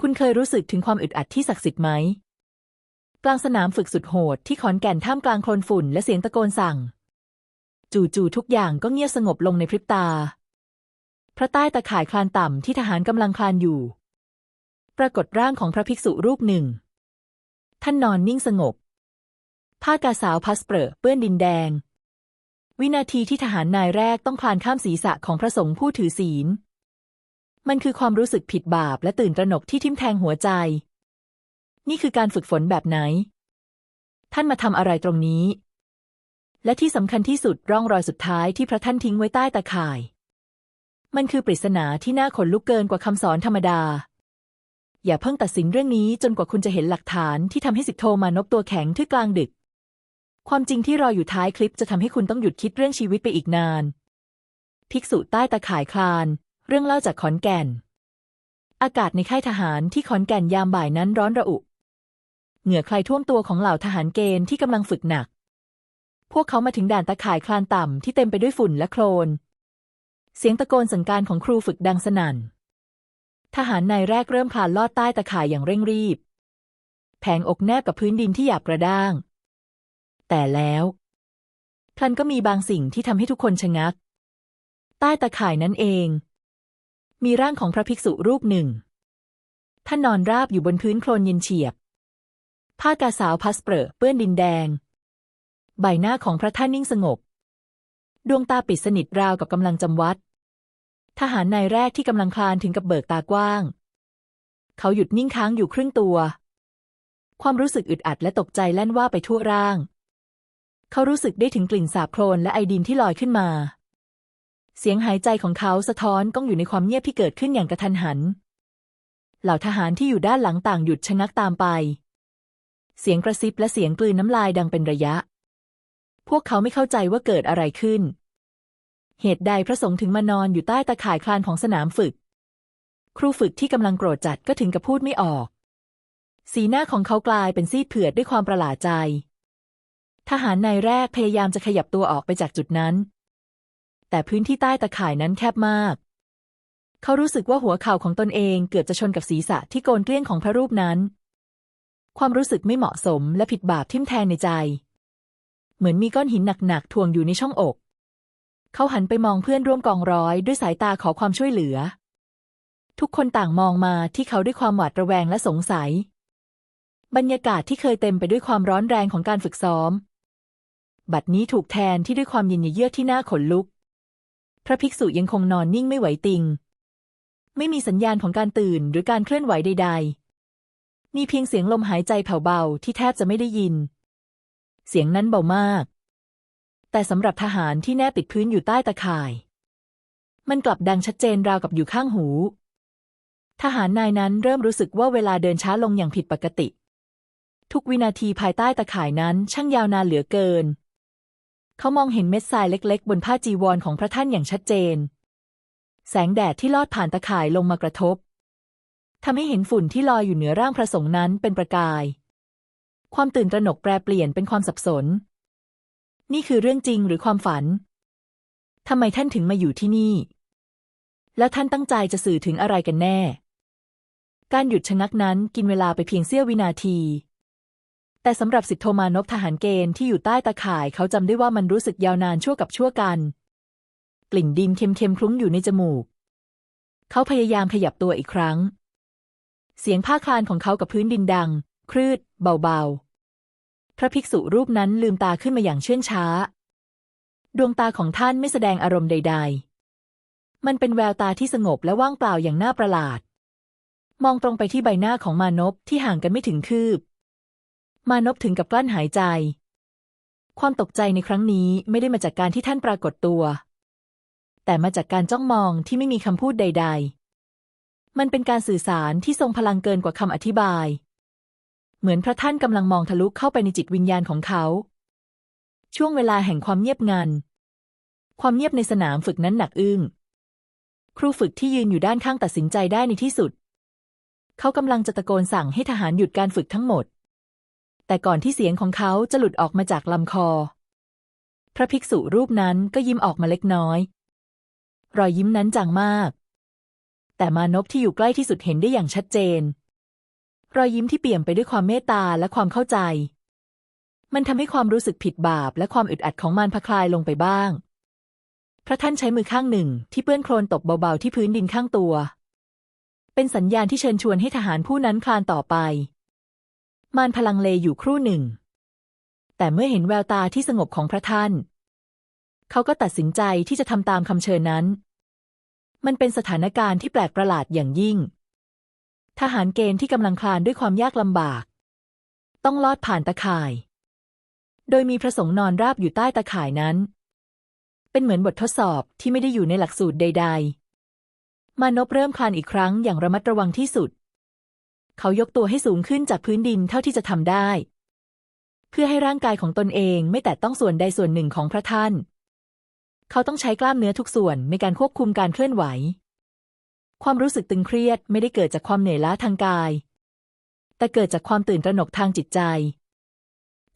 คุณเคยรู้สึกถึงความอึดอัดที่ศักดิ์สิทธิ์ไหม กลางสนามฝึกสุดโหดที่ขอนแก่นท่ามกลางโคลนฝุ่นและเสียงตะโกนสั่ง จู่ๆทุกอย่างก็เงียบสงบลงในพริบตา พระใต้ตะข่ายคลานต่ำที่ทหารกำลังคลานอยู่ ปรากฏร่างของพระภิกษุรูปหนึ่ง ท่านนอนนิ่งสงบ ผ้ากาสาวพัสเปรอเปื้อนดินแดง วินาทีที่ทหารนายแรกต้องคลานข้ามศีรษะของพระสงฆ์ผู้ถือศีล มันคือความรู้สึกผิดบาปและตื่นตระหนกที่ทิ่มแทงหัวใจ นี่คือการฝึกฝนแบบไหน ท่านมาทำอะไรตรงนี้ และที่สำคัญที่สุดร่องรอยสุดท้ายที่พระท่านทิ้งไว้ใต้ตาข่าย มันคือปริศนาที่น่าขนลุกเกินกว่าคำสอนธรรมดา อย่าเพิ่งตัดสินเรื่องนี้จนกว่าคุณจะเห็นหลักฐานที่ทำให้สิทธโทมานพตัวแข็งที่กลางดึก ความจริงที่รออยู่ท้ายคลิปจะทำให้คุณต้องหยุดคิดเรื่องชีวิตไปอีกนาน ภิกษุใต้ตาข่ายคลาน เรื่องเล่าจากขอนแก่น อากาศในค่ายทหารที่ขอนแก่นยามบ่ายนั้นร้อนระอุ เหงื่อใครท่วมตัวของเหล่าทหารเกณฑ์ที่กำลังฝึกหนัก พวกเขามาถึงด่านตาข่ายคลานต่ำที่เต็มไปด้วยฝุ่นและโคลน เสียงตะโกนสั่งการของครูฝึกดังสนั่น ทหารนายแรกเริ่มคลานลอดใต้ตะข่ายอย่างเร่งรีบ แผงอกแนบกับพื้นดินที่หยาบกระด้าง แต่แล้วพลันก็มีบางสิ่งที่ทำให้ทุกคนชะงัก ใต้ตะข่ายนั้นเอง มีร่างของพระภิกษุรูปหนึ่ง ท่านนอนราบอยู่บนพื้นโคลนเย็นเฉียบ ผ้ากาสาวพัสเปรอเปื้อนดินแดง ใบหน้าของพระท่านนิ่งสงบ ดวงตาปิดสนิทราวกับกำลังจำวัด ทหารนายแรกที่กำลังคลานถึงกับเบิกตากว้าง เขาหยุดนิ่งค้างอยู่ครึ่งตัว ความรู้สึกอึดอัดและตกใจแล่นว่าไปทั่วร่าง เขารู้สึกได้ถึงกลิ่นสาบโคลนและไอดินที่ลอยขึ้นมา เสียงหายใจของเขาสะท้อนก้องอยู่ในความเงียบที่เกิดขึ้นอย่างกระทันหัน เหล่าทหารที่อยู่ด้านหลังต่างหยุดชะงักตามไป เสียงกระซิบและเสียงกลืนน้ำลายดังเป็นระยะ พวกเขาไม่เข้าใจว่าเกิดอะไรขึ้น เหตุใดพระสงฆ์ถึงมานอนอยู่ใต้ตะข่ายคลานของสนามฝึก ครูฝึกที่กำลังโกรธจัดก็ถึงกับพูดไม่ออก สีหน้าของเขากลายเป็นซีดเผือดด้วยความประหลาดใจ ทหารนายแรกพยายามจะขยับตัวออกไปจากจุดนั้น แต่พื้นที่ใต้ตะข่ายนั้นแคบมาก เขารู้สึกว่าหัวเข่าของตนเองเกือบจะชนกับศีรษะที่โกนเกลี้ยงของพระรูปนั้น ความรู้สึกไม่เหมาะสมและผิดบาปทิ่มแทงในใจ เหมือนมีก้อนหินหนักๆถ่วงอยู่ในช่องอก เขาหันไปมองเพื่อนร่วมกองร้อยด้วยสายตาขอความช่วยเหลือ ทุกคนต่างมองมาที่เขาด้วยความหวาดระแวงและสงสัย บรรยากาศที่เคยเต็มไปด้วยความร้อนแรงของการฝึกซ้อม บัดนี้ถูกแทนที่ด้วยความเย็นเยือกที่น่าขนลุก พระภิกษุยังคงนอนนิ่งไม่ไหวติง ไม่มีสัญญาณของการตื่นหรือการเคลื่อนไหวใด ๆ มีเพียงเสียงลมหายใจแผ่วเบาที่แทบจะไม่ได้ยิน เสียงนั้นเบามาก แต่สำหรับทหารที่แนบติดพื้นอยู่ใต้ตะข่าย มันกลับดังชัดเจนราวกับอยู่ข้างหู ทหารนายนั้นเริ่มรู้สึกว่าเวลาเดินช้าลงอย่างผิดปกติ ทุกวินาทีภายใต้ตะข่ายนั้นช่างยาวนานเหลือเกิน เขามองเห็นเม็ดทรายเล็ก ๆ บนผ้าจีวรของพระท่านอย่างชัดเจน แสงแดดที่ลอดผ่านตะข่ายลงมากระทบทำให้เห็นฝุ่นที่ลอยอยู่เหนือร่างพระสงฆ์นั้นเป็นประกาย ความตื่นตระหนกแปรเปลี่ยนเป็นความสับสน นี่คือเรื่องจริงหรือความฝันทำไมท่านถึงมาอยู่ที่นี่ แล้วท่านตั้งใจจะสื่อถึงอะไรกันแน่ การหยุดชะงักนั้นกินเวลาไปเพียงเสี้ยววินาที แต่สำหรับสิทธโทมานพทหารเกณฑ์ที่อยู่ใต้ตาข่ายเขาจำได้ว่ามันรู้สึกยาวนานชั่วกับชั่วกัน กลิ่นดินเค็มๆคลุ้งอยู่ในจมูก เขาพยายามขยับตัวอีกครั้ง เสียงผ้าคลานของเขากับพื้นดินดัง ครืด เบาๆ พระภิกษุรูปนั้นลืมตาขึ้นมาอย่างเชื่องช้า ดวงตาของท่านไม่แสดงอารมณ์ใด ๆ มันเป็นแววตาที่สงบและว่างเปล่าอย่างน่าประหลาด มองตรงไปที่ใบหน้าของมานพที่ห่างกันไม่ถึงคืบ มานพถึงกับกลั้นหายใจ ความตกใจในครั้งนี้ไม่ได้มาจากการที่ท่านปรากฏตัว แต่มาจากการจ้องมองที่ไม่มีคำพูดใด ๆ มันเป็นการสื่อสารที่ทรงพลังเกินกว่าคำอธิบาย เหมือนพระท่านกำลังมองทะลุเข้าไปในจิตวิญญาณของเขา ช่วงเวลาแห่งความเงียบงัน ความเงียบในสนามฝึกนั้นหนักอึ้ง ครูฝึกที่ยืนอยู่ด้านข้างตัดสินใจได้ในที่สุด เขากำลังจะตะโกนสั่งให้ทหารหยุดการฝึกทั้งหมด แต่ก่อนที่เสียงของเขาจะหลุดออกมาจากลำคอ พระภิกษุรูปนั้นก็ยิ้มออกมาเล็กน้อย รอยยิ้มนั้นจางมาก แต่มานพที่อยู่ใกล้ที่สุดเห็นได้อย่างชัดเจน รอยยิ้มที่เปี่ยมไปด้วยความเมตตาและความเข้าใจ มันทำให้ความรู้สึกผิดบาปและความอึดอัดของมันพคลายลงไปบ้าง พระท่านใช้มือข้างหนึ่งที่เปื้อนโคลนตบเบาๆที่พื้นดินข้างตัว เป็นสัญญาณที่เชิญชวนให้ทหารผู้นั้นคลานต่อไป มารพลังเลอยู่ครู่หนึ่ง แต่เมื่อเห็นแววตาที่สงบของพระท่าน เขาก็ตัดสินใจที่จะทำตามคำเชิญนั้น มันเป็นสถานการณ์ที่แปลกประหลาดอย่างยิ่ง ทหารเกณฑ์ที่กำลังคลานด้วยความยากลำบาก ต้องลอดผ่านตะข่าย โดยมีพระสงฆ์นอนราบอยู่ใต้ตะข่ายนั้น เป็นเหมือนบททดสอบที่ไม่ได้อยู่ในหลักสูตรใด ๆ มานพเริ่มคลานอีกครั้งอย่างระมัดระวังที่สุด เขายกตัวให้สูงขึ้นจากพื้นดินเท่าที่จะทำได้ เพื่อให้ร่างกายของตนเองไม่แตะต้องส่วนใดส่วนหนึ่งของพระท่าน เขาต้องใช้กล้ามเนื้อทุกส่วนในการควบคุมการเคลื่อนไหว ความรู้สึกตึงเครียดไม่ได้เกิดจากความเหนื่อยล้าทางกาย แต่เกิดจากความตื่นตระหนกทางจิตใจ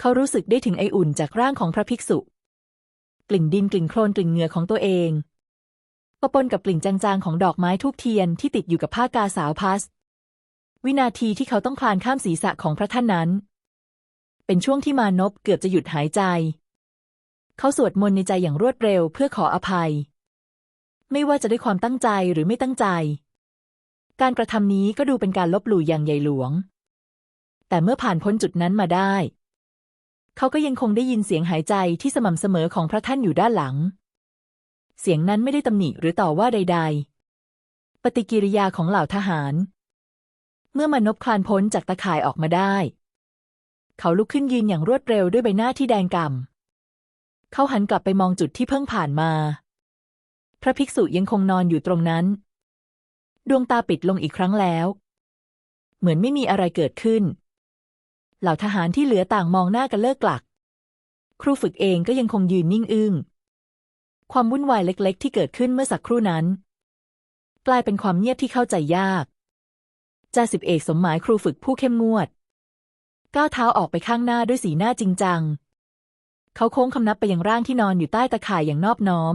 เขารู้สึกได้ถึงไออุ่นจากร่างของพระภิกษุ กลิ่นดินกลิ่นโคลนกลิ่นเหงื่อของตัวเองปะปนกับกลิ่นจางๆ ของดอกไม้ทูบเทียนที่ติดอยู่กับผ้ากาสาวพัส วินาทีที่เขาต้องคลานข้ามศีรษะของพระท่านนั้น เป็นช่วงที่มานพเกือบจะหยุดหายใจ เขาสวดมนต์ในใจอย่างรวดเร็วเพื่อขออภัย ไม่ว่าจะด้วยความตั้งใจหรือไม่ตั้งใจ การกระทำนี้ก็ดูเป็นการลบหลู่อย่างใหญ่หลวง แต่เมื่อผ่านพ้นจุดนั้นมาได้ เขาก็ยังคงได้ยินเสียงหายใจที่สม่ำเสมอของพระท่านอยู่ด้านหลัง เสียงนั้นไม่ได้ตำหนิหรือต่อว่าใด ๆ ปฏิกิริยาของเหล่าทหาร มื่อมานพคลานพ้นจากตะข่ายออกมาได้ เขาลุกขึ้นยืนอย่างรวดเร็วด้วยใบหน้าที่แดงก่ำเขาหันกลับไปมองจุดที่เพิ่งผ่านมา พระภิกษุยังคงนอนอยู่ตรงนั้น ดวงตาปิดลงอีกครั้งแล้ว เหมือนไม่มีอะไรเกิดขึ้น เหล่าทหารที่เหลือต่างมองหน้ากันเลิกกลัก ครูฝึกเองก็ยังคงยืนนิ่งอึ้งความวุ่นวายเล็ก ๆ ที่เกิดขึ้นเมื่อสักครู่นั้น กลายเป็นความเงียบที่เข้าใจยาก จ่าสิบเอกสมหมายครูฝึกผู้เข้มงวด ก้าวเท้าออกไปข้างหน้าด้วยสีหน้าจริงจัง เขาโค้งคำนับไปยังร่างที่นอนอยู่ใต้ตะข่ายอย่างนอบน้อม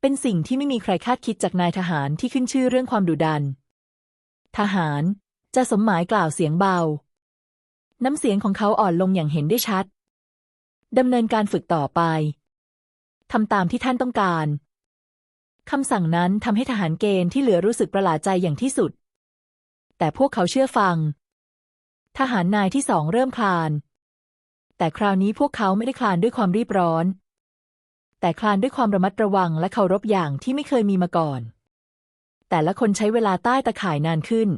เป็นสิ่งที่ไม่มีใครคาดคิดจากนายทหารที่ขึ้นชื่อเรื่องความดุดัน ทหารจ่าสมหมายกล่าวเสียงเบา น้ำเสียงของเขาอ่อนลงอย่างเห็นได้ชัดดำเนินการฝึกต่อไปทำตามที่ท่านต้องการคำสั่งนั้นทำให้ทหารเกณฑ์ที่เหลือรู้สึกประหลาดใจอย่างที่สุด แต่พวกเขาเชื่อฟัง ทหารนายที่สองเริ่มคลาน แต่คราวนี้พวกเขาไม่ได้คลานด้วยความรีบร้อน แต่คลานด้วยความระมัดระวังและเคารพอย่างที่ไม่เคยมีมาก่อน แต่ละคนใช้เวลาใต้ตะข่ายนานขึ้น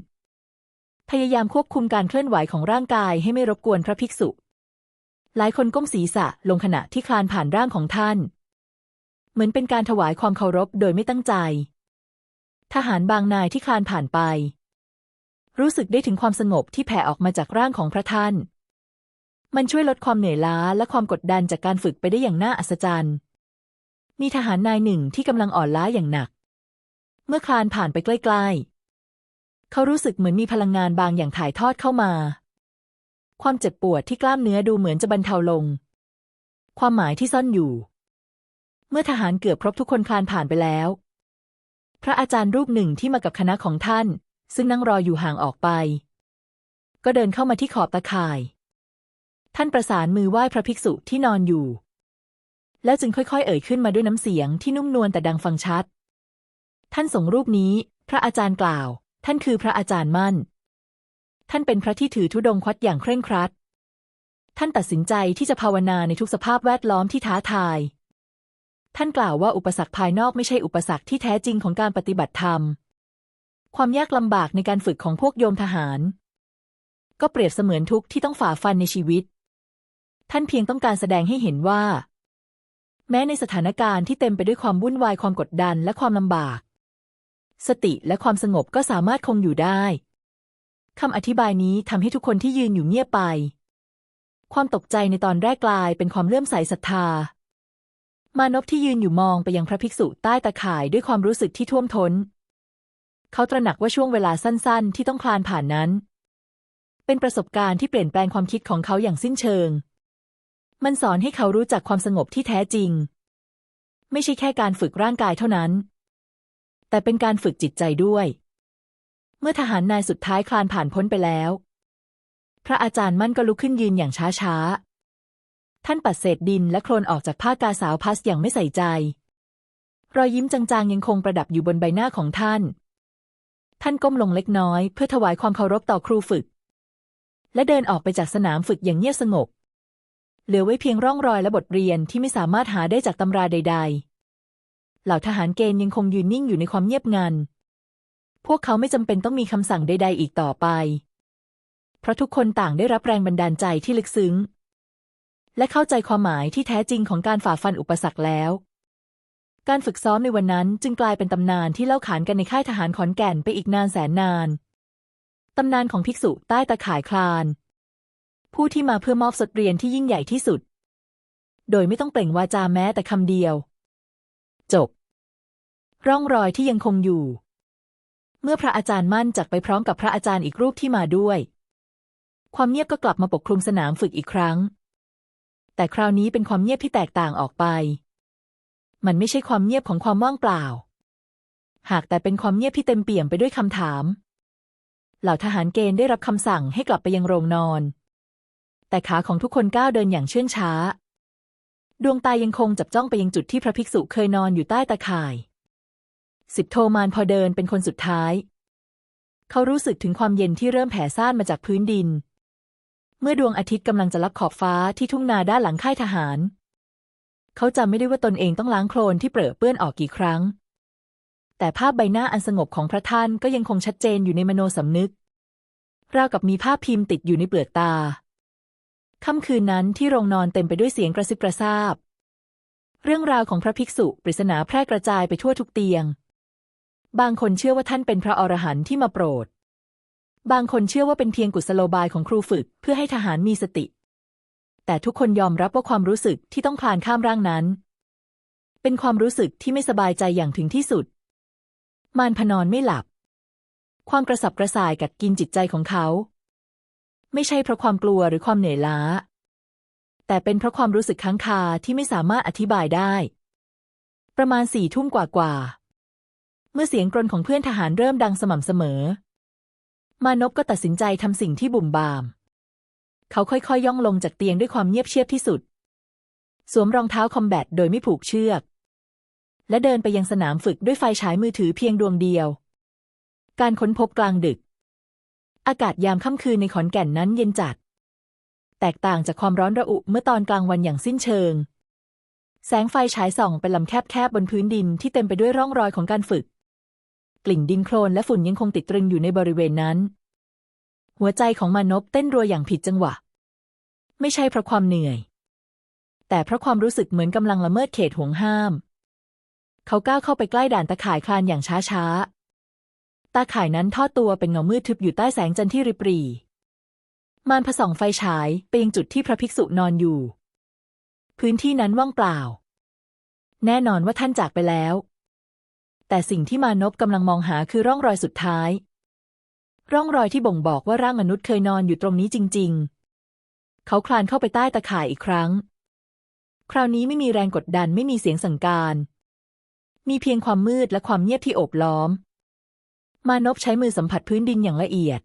พยายามควบคุมการเคลื่อนไหวของร่างกายให้ไม่รบกวนพระภิกษุ หลายคนก้มศีรษะลงขณะที่คลานผ่านร่างของท่าน เหมือนเป็นการถวายความเคารพโดยไม่ตั้งใจทหารบางนายที่คลานผ่านไป รู้สึกได้ถึงความสงบที่แผ่ออกมาจากร่างของพระท่าน มันช่วยลดความเหนื่อยล้าและความกดดันจากการฝึกไปได้อย่างน่าอัศจรรย์ มีทหารนายหนึ่งที่กำลังอ่อนล้าอย่างหนัก เมื่อคลานผ่านไปใกล้ ๆ เขารู้สึกเหมือนมีพลังงานบางอย่างถ่ายทอดเข้ามา ความเจ็บปวดที่กล้ามเนื้อดูเหมือนจะบรรเทาลง ความหมายที่ซ่อนอยู่ เมื่อทหารเกือบครบทุกคนคลานผ่านไปแล้วพระอาจารย์รูปหนึ่งที่มากับคณะของท่าน ซึ่งนั่งรออยู่ห่างออกไป ก็เดินเข้ามาที่ขอบตะข่าย ท่านประสานมือไหว้พระภิกษุที่นอนอยู่ แล้วจึงค่อยๆ เอ่ยขึ้นมาด้วยน้ำเสียงที่นุ่มนวลแต่ดังฟังชัด ท่านส่งรูปนี้ พระอาจารย์กล่าว ท่านคือพระอาจารย์มั่น ท่านเป็นพระที่ถือธุดงควัดอย่างเคร่งครัด ท่านตัดสินใจที่จะภาวนาในทุกสภาพแวดล้อมที่ท้าทายท่านกล่าวว่าอุปสรรคภายนอกไม่ใช่อุปสรรคที่แท้จริงของการปฏิบัติธรรม ความยากลำบากในการฝึกของพวกโยมทหาร ก็เปรียบเสมือนทุกข์ที่ต้องฝ่าฟันในชีวิต ท่านเพียงต้องการแสดงให้เห็นว่า แม้ในสถานการณ์ที่เต็มไปด้วยความวุ่นวายความกดดันและความลำบาก สติและความสงบก็สามารถคงอยู่ได้คำอธิบายนี้ทำให้ทุกคนที่ยืนอยู่เงียบไป ความตกใจในตอนแรกกลายเป็นความเลื่อมใสศรัทธามานพที่ยืนอยู่มองไปยังพระภิกษุใต้ตาข่ายด้วยความรู้สึกที่ท่วมท้น เขาตระหนักว่าช่วงเวลาสั้นๆ ที่ต้องคลานผ่านนั้น เป็นประสบการณ์ที่เปลี่ยนแปลงความคิดของเขาอย่างสิ้นเชิง มันสอนให้เขารู้จักความสงบที่แท้จริง ไม่ใช่แค่การฝึกร่างกายเท่านั้น แต่เป็นการฝึกจิตใจด้วย เมื่อทหารนายสุดท้ายคลานผ่านพ้นไปแล้ว พระอาจารย์มั่นก็ลุกขึ้นยืนอย่างช้าๆ ท่านปัดเศษดินและโคลนออกจากผ้ากาสาวพัสอย่างไม่ใส่ใจรอยยิ้มจางๆยังคงประดับอยู่บนใบหน้าของท่าน ท่านก้มลงเล็กน้อย เพื่อถวายความเคารพต่อครูฝึก และเดินออกไปจากสนามฝึกอย่างเงียบสงบ เหลือไว้เพียงร่องรอยและบทเรียนที่ไม่สามารถหาได้จากตำราใด ๆ เหล่าทหารเกณฑ์ยังคงยืนนิ่งอยู่ในความเงียบงัน พวกเขาไม่จำเป็นต้องมีคำสั่งใด ๆ อีกต่อไป เพราะทุกคนต่างได้รับแรงบันดาลใจที่ลึกซึ้ง และเข้าใจความหมายที่แท้จริงของการฝ่าฟันอุปสรรคแล้ว การฝึกซ้อมในวันนั้นจึงกลายเป็นตำนานที่เล่าขานกันในค่ายทหารขอนแก่นไปอีกนานแสนนาน ตำนานของภิกษุใต้ตะข่ายคลาน ผู้ที่มาเพื่อมอบสดเรียนที่ยิ่งใหญ่ที่สุด โดยไม่ต้องเปล่งวาจาแม้แต่คำเดียว จบ ร่องรอยที่ยังคงอยู่ เมื่อพระอาจารย์มั่นจากไปพร้อมกับพระอาจารย์อีกรูปที่มาด้วย ความเงียบก็กลับมาปกคลุมสนามฝึกอีกครั้ง แต่คราวนี้เป็นความเงียบที่แตกต่างออกไป มันไม่ใช่ความเงียบของความว่างเปล่า หากแต่เป็นความเงียบที่เต็มเปี่ยมไปด้วยคำถาม เหล่าทหารเกณฑ์ได้รับคำสั่งให้กลับไปยังโรงนอน แต่ขาของทุกคนก้าวเดินอย่างเชื่องช้า ดวงตายังคงจับจ้องไปยังจุดที่พระภิกษุเคยนอนอยู่ใต้ตาข่าย สิบโทมานพอเดินเป็นคนสุดท้าย เขารู้สึกถึงความเย็นที่เริ่มแผ่ซ่านมาจากพื้นดิน เมื่อดวงอาทิตย์กำลังจะลับขอบฟ้าที่ทุ่งนาด้านหลังค่ายทหาร เขาจำไม่ได้ว่าตนเองต้องล้างโคลนที่เปรอะเปื้อนออกกี่ครั้ง แต่ภาพใบหน้าอันสงบของพระท่านก็ยังคงชัดเจนอยู่ในมโนสำนึก ราวกับมีภาพพิมพ์ติดอยู่ในเปลือกตา ค่ำคืนนั้นที่โรงนอนเต็มไปด้วยเสียงกระซิบกระซาบ เรื่องราวของพระภิกษุปริศนาแพร่กระจายไปทั่วทุกเตียง บางคนเชื่อว่าท่านเป็นพระอรหันต์ที่มาโปรด บางคนเชื่อว่าเป็นเพียงกุศโลบายของครูฝึกเพื่อให้ทหารมีสติ แต่ทุกคนยอมรับว่าความรู้สึกที่ต้องคลานข้ามร่างนั้น เป็นความรู้สึกที่ไม่สบายใจอย่างถึงที่สุด มารพนอนไม่หลับ ความกระสับกระส่ายกัดกินจิตใจของเขา ไม่ใช่เพราะความกลัวหรือความเหนื่อยล้า แต่เป็นเพราะความรู้สึกค้างคาที่ไม่สามารถอธิบายได้ ประมาณสี่ทุ่มกว่าๆเมื่อเสียงกรนของเพื่อนทหารเริ่มดังสม่ำเสมอ มานพก็ตัดสินใจทำสิ่งที่บุ่มบาม เขาค่อยๆยย่องลงจากเตียงด้วยความเงียบเชียบที่สุด สวมรองเท้าคอมแบทโดยไม่ผูกเชือก และเดินไปยังสนามฝึกด้วยไฟฉายมือถือเพียงดวงเดียว การค้นพบกลางดึก อากาศยามค่ำคืนในขอนแก่นนั้นเย็นจัด แตกต่างจากความร้อนระอุเมื่อตอนกลางวันอย่างสิ้นเชิง แสงไฟฉายส่องเป็นลำแคบๆบนพื้นดินที่เต็มไปด้วยร่องรอยของการฝึก กลิ่นดินโคลนและฝุ่นยังคงติดตรึงอยู่ในบริเวณนั้นหัวใจของมานพเต้นรัวอย่างผิดจังหวะ ไม่ใช่เพราะความเหนื่อย แต่เพราะความรู้สึกเหมือนกำลังละเมิดเขตห่วงห้าม เขาก้าวเข้าไปใกล้ด่านตะข่ายคลานอย่างช้าๆ ตาข่ายนั้นทอดตัวเป็นเงามืดทึบอยู่ใต้แสงจันทร์ที่ริบรีมารผส่องไฟฉายไปยังจุดที่พระภิกษุนอนอยู่ พื้นที่นั้นว่างเปล่า แน่นอนว่าท่านจากไปแล้ว แต่สิ่งที่มานพกำลังมองหาคือร่องรอยสุดท้าย ร่องรอยที่บ่งบอกว่าร่างมนุษย์เคยนอนอยู่ตรงนี้จริง ๆ เขาคลานเข้าไปใต้ตะข่ายอีกครั้ง คราวนี้ไม่มีแรงกดดันไม่มีเสียงสั่งการ มีเพียงความมืดและความเงียบที่โอบล้อม มานพใช้มือสัมผัสพื้นดินอย่างละเอียด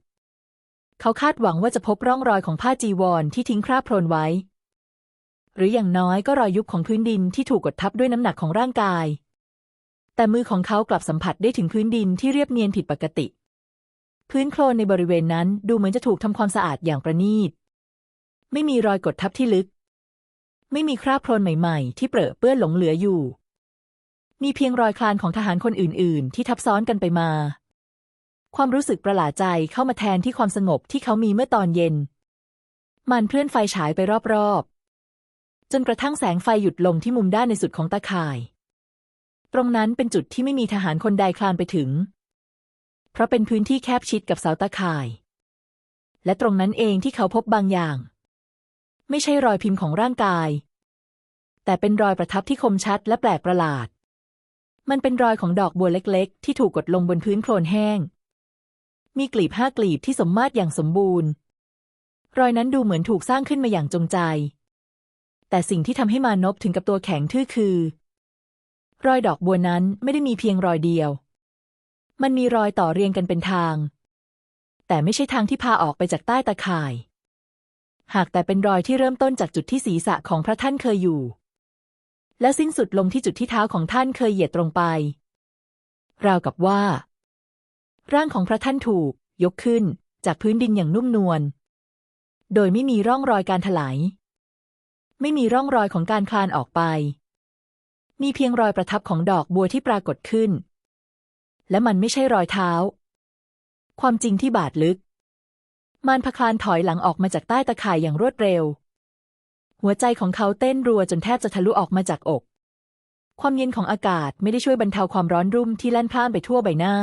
เขาคาดหวังว่าจะพบร่องรอยของผ้าจีวรที่ทิ้งคราบโคลนไว้ หรืออย่างน้อยก็รอยยุบของพื้นดินที่ถูกกดทับด้วยน้ำหนักของร่างกาย แต่มือของเขากลับสัมผัสได้ถึงพื้นดินที่เรียบเนียนผิดปกติ พื้นโคลนในบริเวณนั้นดูเหมือนจะถูกทำความสะอาดอย่างประณีต ไม่มีรอยกดทับที่ลึก ไม่มีคราบโคลนใหม่ ๆ ที่เปรอะเปื้อนหลงเหลืออยู่ มีเพียงรอยคลานของทหารคนอื่น ๆ ที่ทับซ้อนกันไปมา ความรู้สึกประหลาดใจเข้ามาแทนที่ความสงบที่เขามีเมื่อตอนเย็น มันเพื่อนไฟฉายไปรอบ ๆ จนกระทั่งแสงไฟหยุดลงที่มุมด้านในสุดของตาข่าย ตรงนั้นเป็นจุดที่ไม่มีทหารคนใดคลานไปถึง เพราะเป็นพื้นที่แคบชิดกับเสาตาข่ายและตรงนั้นเองที่เขาพบบางอย่าง ไม่ใช่รอยพิมพ์ของร่างกาย แต่เป็นรอยประทับที่คมชัดและแปลกประหลาด มันเป็นรอยของดอกบัวเล็กๆ ที่ถูกกดลงบนพื้นโคลนแห้ง มีกลีบห้ากลีบที่สมมาตรอย่างสมบูรณ์ รอยนั้นดูเหมือนถูกสร้างขึ้นมาอย่างจงใจ แต่สิ่งที่ทำให้มานพถึงกับตัวแข็งทื่อคือ รอยดอกบัวนั้นไม่ได้มีเพียงรอยเดียว มันมีรอยต่อเรียงกันเป็นทาง แต่ไม่ใช่ทางที่พาออกไปจากใต้ตาข่าย หากแต่เป็นรอยที่เริ่มต้นจากจุดที่ศีรษะของพระท่านเคยอยู่ และสิ้นสุดลงที่จุดที่เท้าของท่านเคยเหยียดตรงไป ราวกับว่า ร่างของพระท่านถูก ยกขึ้นจากพื้นดินอย่างนุ่มนวล โดยไม่มีร่องรอยการถลาย ไม่มีร่องรอยของการคลานออกไป มีเพียงรอยประทับของดอกบัวที่ปรากฏขึ้น และมันไม่ใช่รอยเท้า ความจริงที่บาดลึก มารพคลานถอยหลังออกมาจากใต้ตะข่ายอย่างรวดเร็ว หัวใจของเขาเต้นรัวจนแทบจะทะลุออกมาจากอก ความเย็นของอากาศไม่ได้ช่วยบรรเทาความร้อนรุ่มที่แล่นพล่านไปทั่วใบหน้า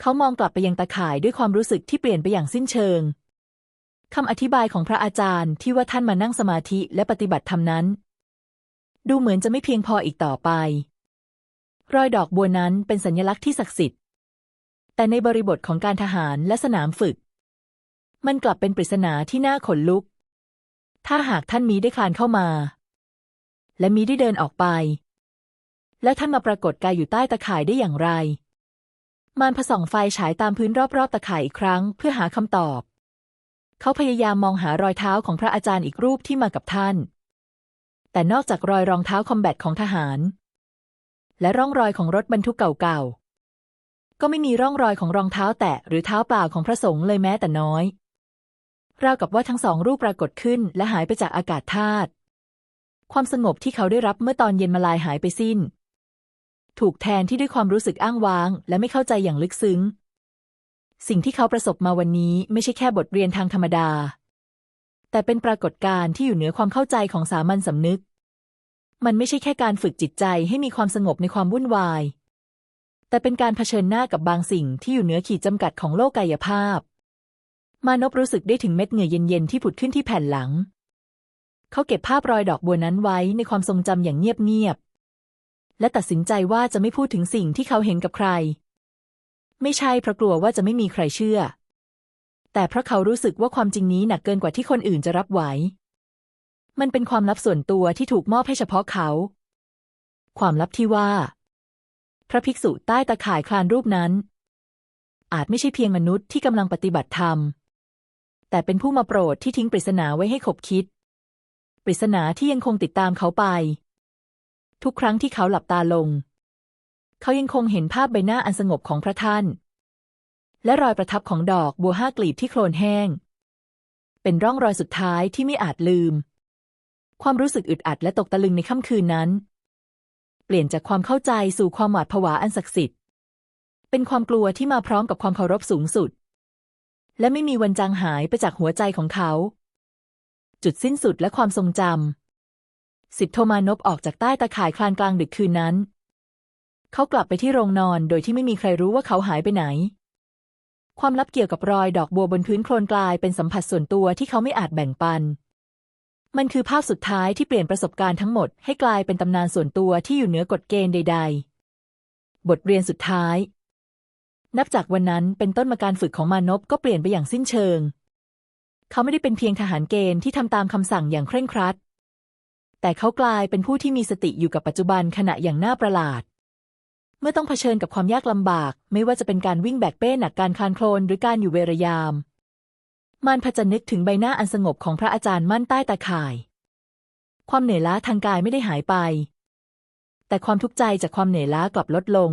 เขามองกลับไปยังตะข่ายด้วยความรู้สึกที่เปลี่ยนไปอย่างสิ้นเชิงคำอธิบายของพระอาจารย์ที่ว่าท่านมานั่งสมาธิและปฏิบัติธรรมนั้น ดูเหมือนจะไม่เพียงพออีกต่อไป รอยดอกบัวนั้นเป็นสัญลักษณ์ที่ศักดิ์สิทธิ์ แต่ในบริบทของการทหารและสนามฝึก มันกลับเป็นปริศนาที่น่าขนลุก ถ้าหากท่านมีได้คลานเข้ามา และมีได้เดินออกไป แล้วท่านมาปรากฏกายอยู่ใต้ตะข่ายได้อย่างไร มารผส่องไฟฉายตามพื้นรอบๆตะข่ายอีกครั้งเพื่อหาคำตอบ เขาพยายามมองหารอยเท้าของพระอาจารย์อีกรูปที่มากับท่าน แต่นอกจากรอยรองเท้าคอมแบทของทหาร และร่องรอยของรถบรรทุกเก่าๆก็ไม่มีร่องรอยของรองเท้าแตะหรือเท้าเปล่าของพระสงฆ์เลยแม้แต่น้อย ราวกับว่าทั้งสองรูปปรากฏขึ้นและหายไปจากอากาศธาตุความสงบที่เขาได้รับเมื่อตอนเย็นมาลายหายไปสิ้น ถูกแทนที่ด้วยความรู้สึกอ้างว้าง และไม่เข้าใจอย่างลึกซึ้ง สิ่งที่เขาประสบมาวันนี้ไม่ใช่แค่บทเรียนทางธรรมดา แต่เป็นปรากฏการณ์ที่อยู่เหนือความเข้าใจของสามัญสำนึก มันไม่ใช่แค่การฝึกจิตใจให้มีความสงบในความวุ่นวาย แต่เป็นการเผชิญหน้ากับบางสิ่งที่อยู่เหนือขีดจำกัดของโลกกายภาพ มานพรู้สึกได้ถึงเม็ดเหงื่อเย็นๆที่ผุดขึ้นที่แผ่นหลัง เขาเก็บภาพรอยดอกบัวนั้นไว้ในความทรงจำอย่างเงียบๆ และตัดสินใจว่าจะไม่พูดถึงสิ่งที่เขาเห็นกับใคร ไม่ใช่เพราะกลัวว่าจะไม่มีใครเชื่อ แต่เพราะเขารู้สึกว่าความจริงนี้หนักเกินกว่าที่คนอื่นจะรับไหว มันเป็นความลับส่วนตัวที่ถูกมอบให้เฉพาะเขา ความลับที่ว่า พระภิกษุใต้ตะข่ายคลานรูปนั้น อาจไม่ใช่เพียงมนุษย์ที่กำลังปฏิบัติธรรม แต่เป็นผู้มาโปรดที่ทิ้งปริศนาไว้ให้ขบคิด ปริศนาที่ยังคงติดตามเขาไป ทุกครั้งที่เขาหลับตาลง เขายังคงเห็นภาพใบหน้าอันสงบของพระท่าน และรอยประทับของดอกบัวห้ากลีบที่โคลนแห้ง เป็นร่องรอยสุดท้ายที่ไม่อาจลืม ความรู้สึกอึดอัดและตกตะลึงในค่ำคืนนั้น เปลี่ยนจากความเข้าใจสู่ความหวาดผวาอันศักดิ์สิทธิ์เป็นความกลัวที่มาพร้อมกับความเคารพสูงสุด และไม่มีวันจางหายไปจากหัวใจของเขา จุดสิ้นสุดและความทรงจำสิทธโทมานพออกจากใต้ตาข่ายคลานกลางดึกคืนนั้น เขากลับไปที่โรงนอนโดยที่ไม่มีใครรู้ว่าเขาหายไปไหน ความลับเกี่ยวกับรอยดอกบัวบนพื้นโคลนกลายเป็นสัมผัสส่วนตัวที่เขาไม่อาจแบ่งปัน มันคือภาพสุดท้ายที่เปลี่ยนประสบการณ์ทั้งหมดให้กลายเป็นตำนานส่วนตัวที่อยู่เหนือกฎเกณฑ์ใด ๆ บทเรียนสุดท้าย นับจากวันนั้นเป็นต้นมาการฝึกของมานพก็เปลี่ยนไปอย่างสิ้นเชิง เขาไม่ได้เป็นเพียงทหารเกณฑ์ที่ทำตามคำสั่งอย่างเคร่งครัด แต่เขากลายเป็นผู้ที่มีสติอยู่กับปัจจุบันขณะอย่างน่าประหลาด เมื่อต้องเผชิญกับความยากลำบาก ไม่ว่าจะเป็นการวิ่งแบกเป้หนักการคลานโคลนหรือการอยู่เวรยาม มานพจะนึกถึงใบหน้าอันสงบของพระอาจารย์มั่นใต้ตาข่าย ความเหนื่อยล้าทางกายไม่ได้หายไป แต่ความทุกข์ใจจากความเหนื่อยล้ากลับลดลง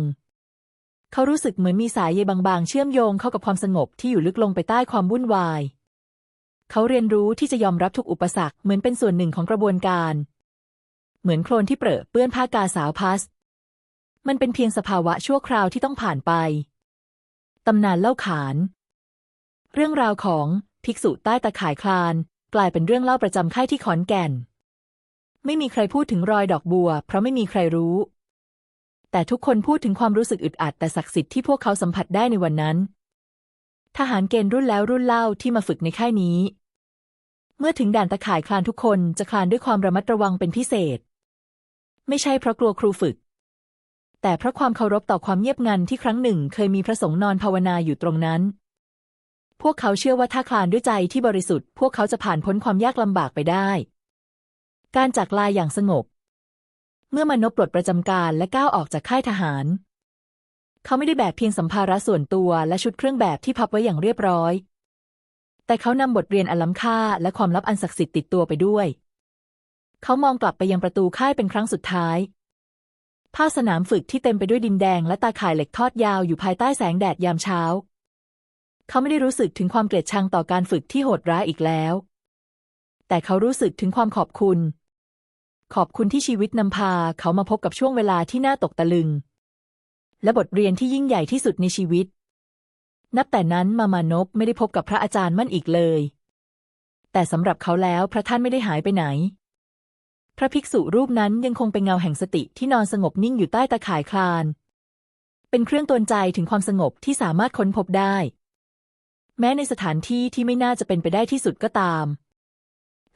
เขารู้สึกเหมือนมีสายใยบางๆ เชื่อมโยงเข้ากับความสงบที่อยู่ลึกลงไปใต้ความวุ่นวาย เขาเรียนรู้ที่จะยอมรับทุกอุปสรรคเหมือนเป็นส่วนหนึ่งของกระบวนการ เหมือนโคลนที่เปรอะเปื้อนผ้ากาสาวพัส มันเป็นเพียงสภาวะชั่วคราวที่ต้องผ่านไป ตำนานเล่าขาน เรื่องราวของภิกษุใต้ตะข่ายคลาน กลายเป็นเรื่องเล่าประจำค่ายที่ขอนแก่น ไม่มีใครพูดถึงรอยดอกบัว เพราะไม่มีใครรู้ แต่ทุกคนพูดถึงความรู้สึกอึดอัดแต่ศักดิ์สิทธิ์ที่พวกเขาสัมผัสได้ในวันนั้น ทหารเกณฑ์รุ่นแล้วรุ่นเล่าที่มาฝึกในค่ายนี้ เมื่อถึงด่านตะข่ายคลานทุกคนจะคลานด้วยความระมัดระวังเป็นพิเศษ ไม่ใช่เพราะกลัวครูฝึก แต่เพราะความเคารพต่อความเงียบงันที่ครั้งหนึ่ง เคยมีพระสงฆ์นอนภาวนาอยู่ตรงนั้น พวกเขาเชื่อว่าถ้าคลานด้วยใจที่บริสุทธิ์ พวกเขาจะผ่านพ้นความยากลำบากไปได้ การจากลาอย่างสงบ เมื่อมนพปลดประจำการและก้าวออกจากค่ายทหาร เขาไม่ได้แบกเพียงสัมภาระส่วนตัวและชุดเครื่องแบบที่พับไว้อย่างเรียบร้อย แต่เขานำบทเรียนอันล้ำค่าและความลับอันศักดิ์สิทธิ์ติดตัวไปด้วย เขามองกลับไปยังประตูค่ายเป็นครั้งสุดท้ายผ้าสนามฝึกที่เต็มไปด้วยดินแดงและตาข่ายเหล็กทอดยาวอยู่ภายใต้แสงแดดยามเช้า เขาไม่ได้รู้สึกถึงความเกลียดชังต่อการฝึกที่โหดร้ายอีกแล้ว แต่เขารู้สึกถึงความขอบคุณ ขอบคุณที่ชีวิตนำพาเขามาพบกับช่วงเวลาที่น่าตกตะลึง และบทเรียนที่ยิ่งใหญ่ที่สุดในชีวิต นับแต่นั้นมามานพไม่ได้พบกับพระอาจารย์มั่นอีกเลย แต่สำหรับเขาแล้วพระท่านไม่ได้หายไปไหน พระภิกษุรูปนั้นยังคงเป็นเงาแห่งสติที่นอนสงบนิ่งอยู่ใต้ตาข่ายคลาน เป็นเครื่องตือนใจถึงความสงบที่สามารถค้นพบได้ แม้ในสถานที่ที่ไม่น่าจะเป็นไปได้ที่สุดก็ตาม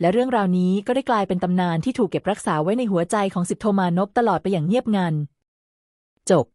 และเรื่องราวนี้ก็ได้กลายเป็นตำนานที่ถูกเก็บรักษาไว้ในหัวใจของสิบโทมานพตลอดไปอย่างเงียบงัน จบ